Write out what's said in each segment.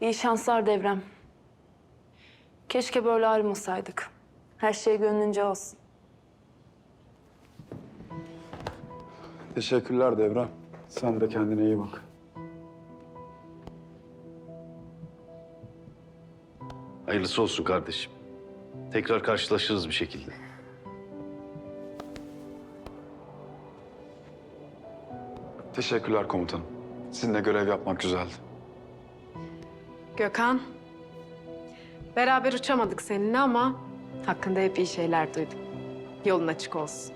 İyi şanslar Devrem. Keşke böyle ayrılmasaydık. Her şey gönlünce olsun. Teşekkürler Devrem. Sen de kendine iyi bak. Hayırlısı olsun kardeşim. Tekrar karşılaşırız bir şekilde. Teşekkürler komutanım. Sizinle görev yapmak güzeldi. Gökhan. Beraber uçamadık seninle ama hakkında hep iyi şeyler duydum. Yolun açık olsun.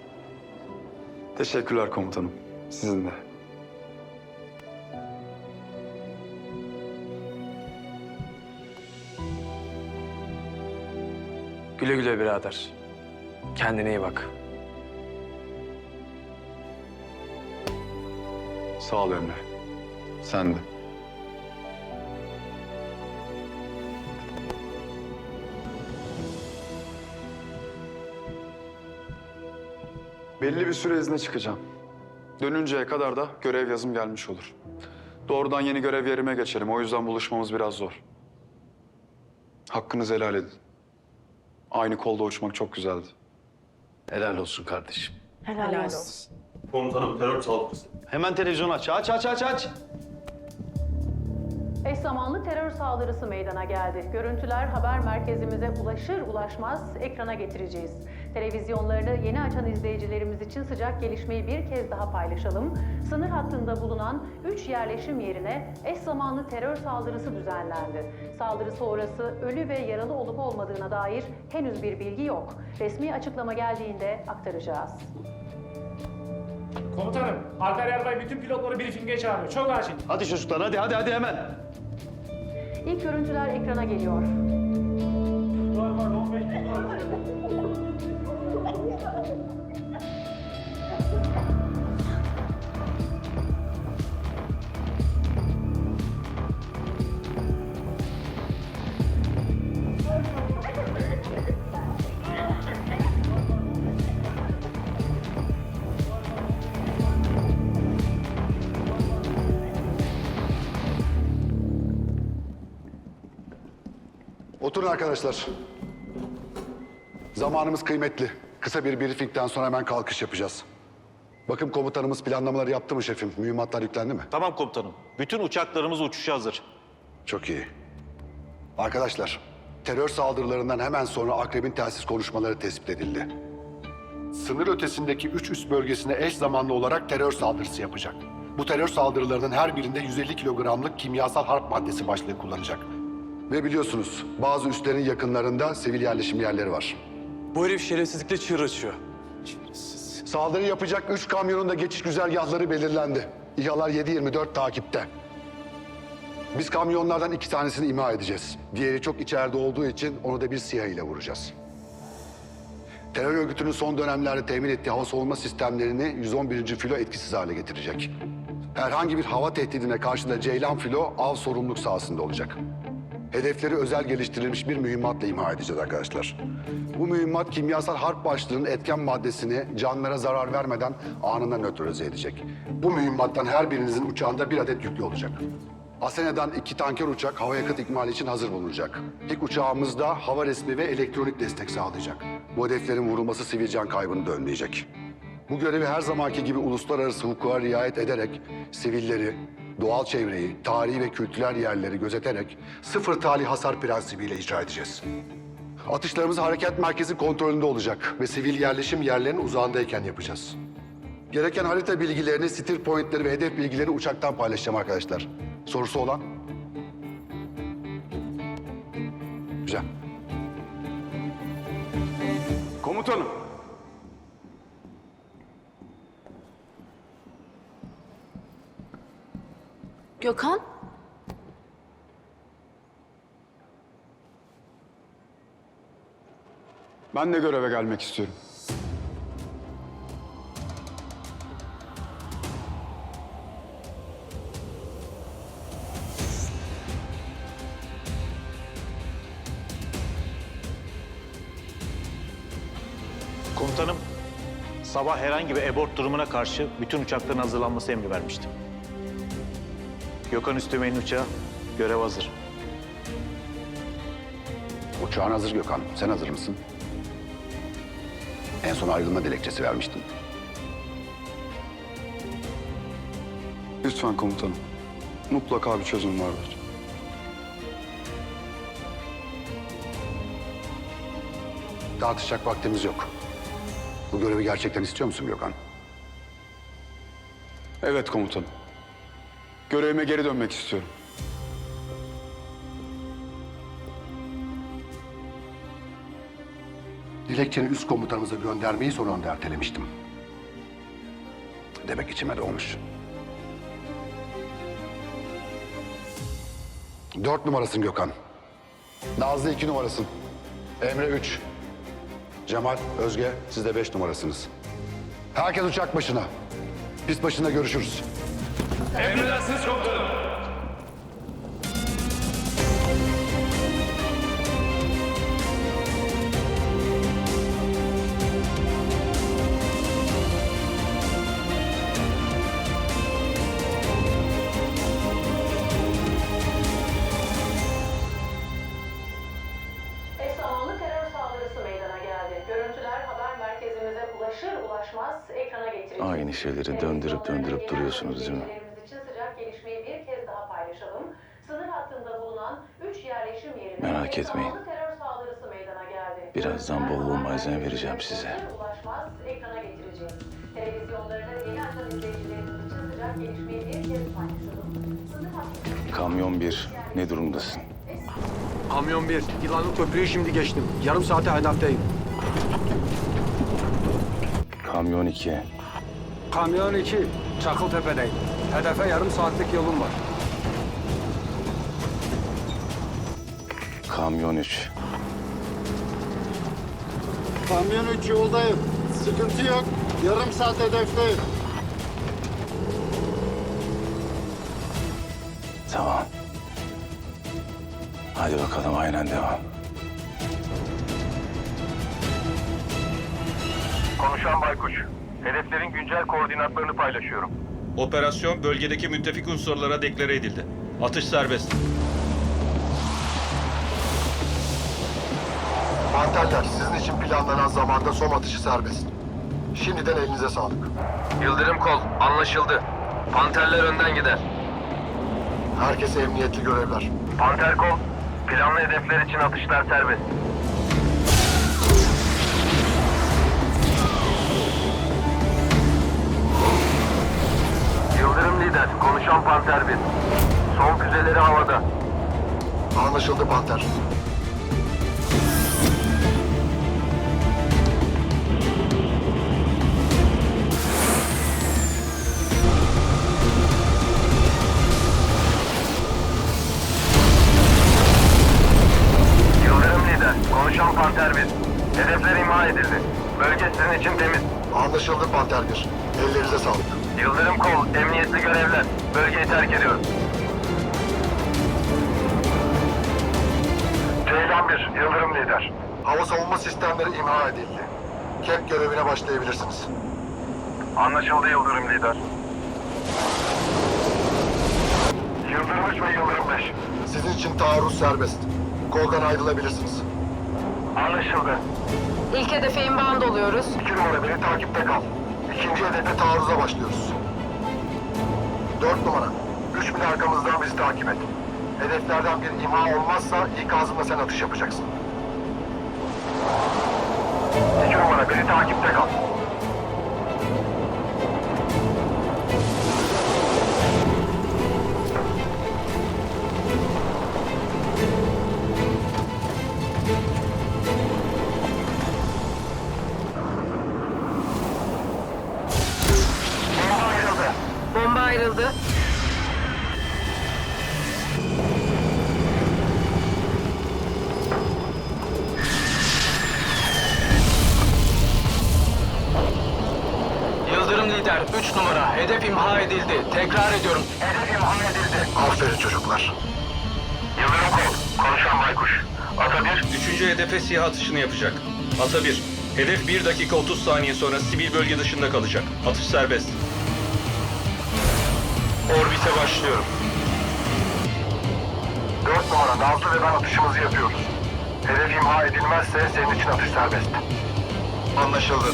Teşekkürler komutanım. Sizin de. Güle güle birader. Kendine iyi bak. Sağ ol Emre. Sen de. Belli bir süre izne çıkacağım. Dönünceye kadar da görev yazım gelmiş olur. Doğrudan yeni görev yerime geçerim. O yüzden buluşmamız biraz zor. Hakkınızı helal edin. Aynı kolda uçmak çok güzeldi. Helal olsun kardeşim. Helal, olsun. Komutanım terör saldırısı. Hemen televizyon aç. Aç aç aç aç. Eş zamanlı terör saldırısı meydana geldi. Görüntüler haber merkezimize ulaşır ulaşmaz ekrana getireceğiz. Televizyonlarını yeni açan izleyicilerimiz için sıcak gelişmeyi bir kez daha paylaşalım. Sınır hattında bulunan 3 yerleşim yerine eş zamanlı terör saldırısı düzenlendi. Saldırı sonrası ölü ve yaralı olup olmadığına dair henüz bir bilgi yok. Resmi açıklama geldiğinde aktaracağız. Komutanım, Alper Yarbay bütün pilotları briefinge çağırıyor. Çok acil. Hadi çocuklar hadi hadi hadi hemen. İlk görüntüler ekrana geliyor. Oturun arkadaşlar. Zamanımız kıymetli. Kısa bir briefingden sonra hemen kalkış yapacağız. Bakım komutanımız planlamaları yaptı mı şefim? Mühimmatlar yüklendi mi? Tamam komutanım. Bütün uçaklarımız uçuşa hazır. Çok iyi. Arkadaşlar, terör saldırılarından hemen sonra Akrebin telsiz konuşmaları tespit edildi. Sınır ötesindeki üç üst bölgesine eş zamanlı olarak terör saldırısı yapacak. Bu terör saldırılarının her birinde 150 kilogramlık kimyasal harp maddesi başlığı kullanacak. Ve biliyorsunuz bazı üslerin yakınlarında sivil yerleşim yerleri var. Bu herif şerefsizlikle çığır açıyor. Saldırı yapacak üç kamyonun da geçiş güzergahları belirlendi. İHA'lar 7-24 takipte. Biz kamyonlardan iki tanesini imha edeceğiz. Diğeri çok içeride olduğu için onu da bir SİHA ile vuracağız. Terör örgütünün son dönemlerde temin ettiği hava savunma sistemlerini 111. filo etkisiz hale getirecek. Herhangi bir hava tehdidine karşı da Ceylan filo av sorumluluk sahasında olacak. Hedefleri özel geliştirilmiş bir mühimmatla imha edeceğiz arkadaşlar. Bu mühimmat kimyasal harp başlığının etken maddesini canlara zarar vermeden anında nötralize edecek. Bu mühimmattan her birinizin uçağında bir adet yüklü olacak. Asena'dan iki tanker uçak hava yakıt ikmali için hazır bulunacak. İlk uçağımız da hava resmi ve elektronik destek sağlayacak. Bu hedeflerin vurulması sivil can kaybını da önleyecek. Bu görevi her zamanki gibi uluslararası hukuka riayet ederek sivilleri, doğal çevreyi, tarihi ve kültürel yerleri gözeterek sıfır talih hasar prensibiyle icra edeceğiz. Atışlarımız hareket merkezi kontrolünde olacak ve sivil yerleşim yerlerinin uzağındayken yapacağız. Gereken harita bilgilerini, stil pointleri ve hedef bilgilerini uçaktan paylaşacağım arkadaşlar. Sorusu olan? Güzel. Komutanım. Gökhan? Ben de göreve gelmek istiyorum. Komutanım, sabah herhangi bir abort durumuna karşı bütün uçakların hazırlanması emri vermiştim. Gökhan Üsteğmen'in uçağı görev hazır. Uçağın hazır Gökhan. Sen hazır mısın? En son ayrılma dilekçesi vermiştin. Lütfen komutanım. Mutlaka bir çözüm vardır. Tartışacak vaktimiz yok. Bu görevi gerçekten istiyor musun Gökhan? Evet komutanım. Görevime geri dönmek istiyorum. Dilekçeni üst komutanımıza göndermeyi son anda ertelemiştim. Demek içime doğmuş. Dört numarasın Gökhan. Nazlı iki numarasın. Emre üç. Cemal, Özge siz de beş numarasınız. Herkes uçak başına. Pist başında görüşürüz. Eş zamanlı terör saldırısı meydana geldi. Görüntüler haber merkezimize ulaşır ulaşmaz ekrana getireceğiz. Aynı şeyleri döndürüp döndürüp duruyorsunuz değil mi? İzleyicilerimiz için sıcak gelişmeyi bir kez daha paylaşalım. Sınır hattında bulunan 3 yerleşim yerine Merak etmeyin. Birazdan bol bol malzeme vereceğim size. bir Kamyon bir, ne durumdasın? Kamyon 1, Yılanlı Köprü'yü şimdi geçtim. Yarım saate hedefteyim. Kamyon iki, Kamyon 2, Çakıltepe'deyim. Hedefe yarım saatlik yolum var. Kamyon üç. Kamyon 3 yoldayım. Sıkıntı yok. Yarım saat hedefteyim. Tamam. Hadi bakalım aynen devam. Konuşan Baykuş. Hedeflerin güncel koordinatlarını paylaşıyorum. Operasyon bölgedeki müttefik unsurlara deklare edildi. Atış serbest. Panterler sizin için planlanan zamanda som atışı serbest. Şimdiden elinize sağlık. Yıldırım kol, anlaşıldı. Panterler önden gider. Herkese emniyetli görevler. Panter Kol, planlı hedefler için atışlar serbest. Yıldırım Lider, konuşan Panter 1. Son füzeleri havada. Anlaşıldı Panter. Panter 1. Hedefler imha edildi. Bölge sizin için temiz. Anlaşıldı Panter 1. Ellerinize sağlık. Yıldırım Kol, emniyetli görevler. Bölgeyi terk ediyorum. Ceylan 1, Yıldırım Lider. Hava savunma sistemleri imha edildi. KEP görevine başlayabilirsiniz. Anlaşıldı Yıldırım Lider. Yıldırım 3 ve Yıldırım 5. Sizin için taarruz serbest. Koldan ayrılabilirsiniz. Anlaşıldı. İlk hedefe inbound oluyoruz. İki numara beni takipte kal. İkinci hedefe taarruza başlıyoruz. Dört numara. Üç mil arkamızdan bizi takip et. Hedeflerden bir imha olmazsa ikazında sen atış yapacaksın. İki numara beni takipte kal. Hedef imha edildi. Aferin çocuklar. Yıldırım Kol, konuşan Baykuş. Ata 1, Üçüncü hedefe siyah atışını yapacak. Ata 1. Hedef 1 dakika 30 saniye sonra sivil bölge dışında kalacak. Atış serbest. Orbite başlıyorum. Dört numara Nazlı ve ben atışımızı yapıyoruz. Hedef imha edilmezse senin için atış serbest. Anlaşıldı.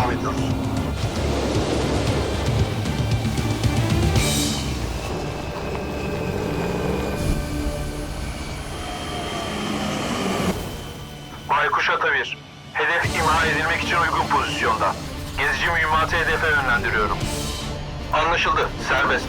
Devam ediyoruz. Baykuş Atavir. Hedef imha edilmek için uygun pozisyonda. Gezici mühimmatı hedefe yönlendiriyorum. Anlaşıldı. Serbest.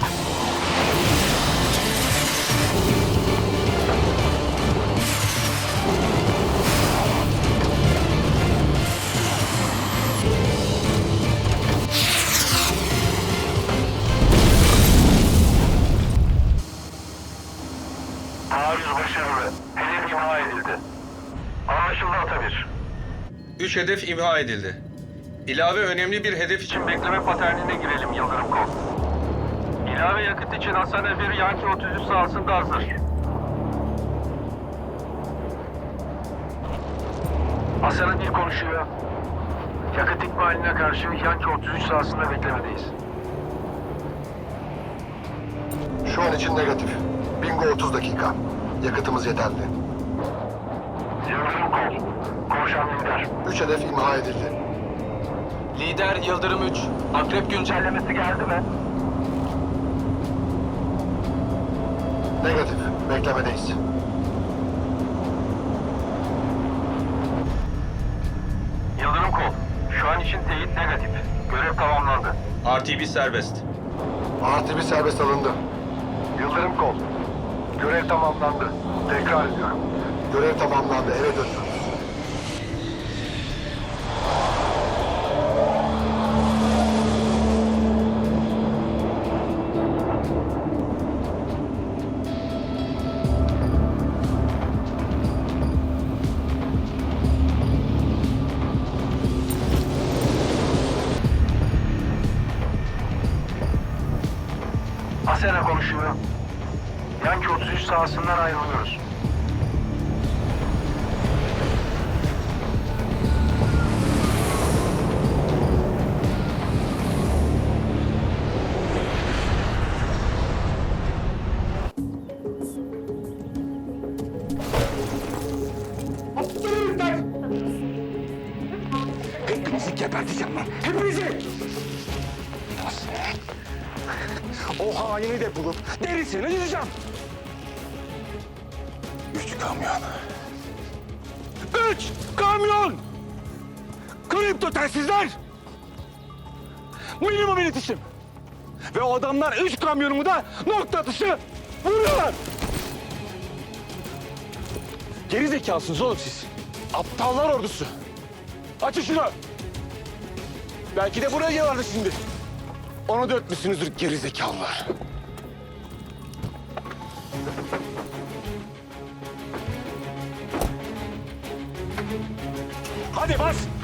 3 hedef imha edildi. İlave önemli bir hedef için Bekleme paternine girelim Yıldırım Kol. İlave yakıt için Hasan Efer Yankee 33 sahasında hazır. Hasan bir konuşuyor. Yakıt ikmaline karşı Yankee 33 sahasında beklemedeyiz. Şu an için negatif. Bingo 30 dakika. Yakıtımız yeterli. Yıldırım Kol. Lider. 3 hedef imha edildi. Lider Yıldırım 3. Akrep güncellemesi geldi mi? Negatif. Beklemedeyiz. Yıldırım Kol. Şu an için teyit negatif. Görev tamamlandı. RTB serbest. Bir serbest alındı. Yıldırım Kol. Görev tamamlandı. Tekrar ediyorum. Görev tamamlandı. Eve dönüyoruz. Sahasından ayrılıyoruz. Hepinizi geberteceğim lan. Hepinizi! O haini de bulup derisini dizeceğim. Kamyon! Kripto telsizler! Minimum iletişim. Ve o adamlar üç kamyonumu da nokta atışı vuruyorlar. Geri zekalısınız oğlum siz. Aptallar ordusu. Açın şunu. Belki de buraya geliyorlardı şimdi. Onu da ötmüşsünüzdür gerizekalılar. Hadi bas.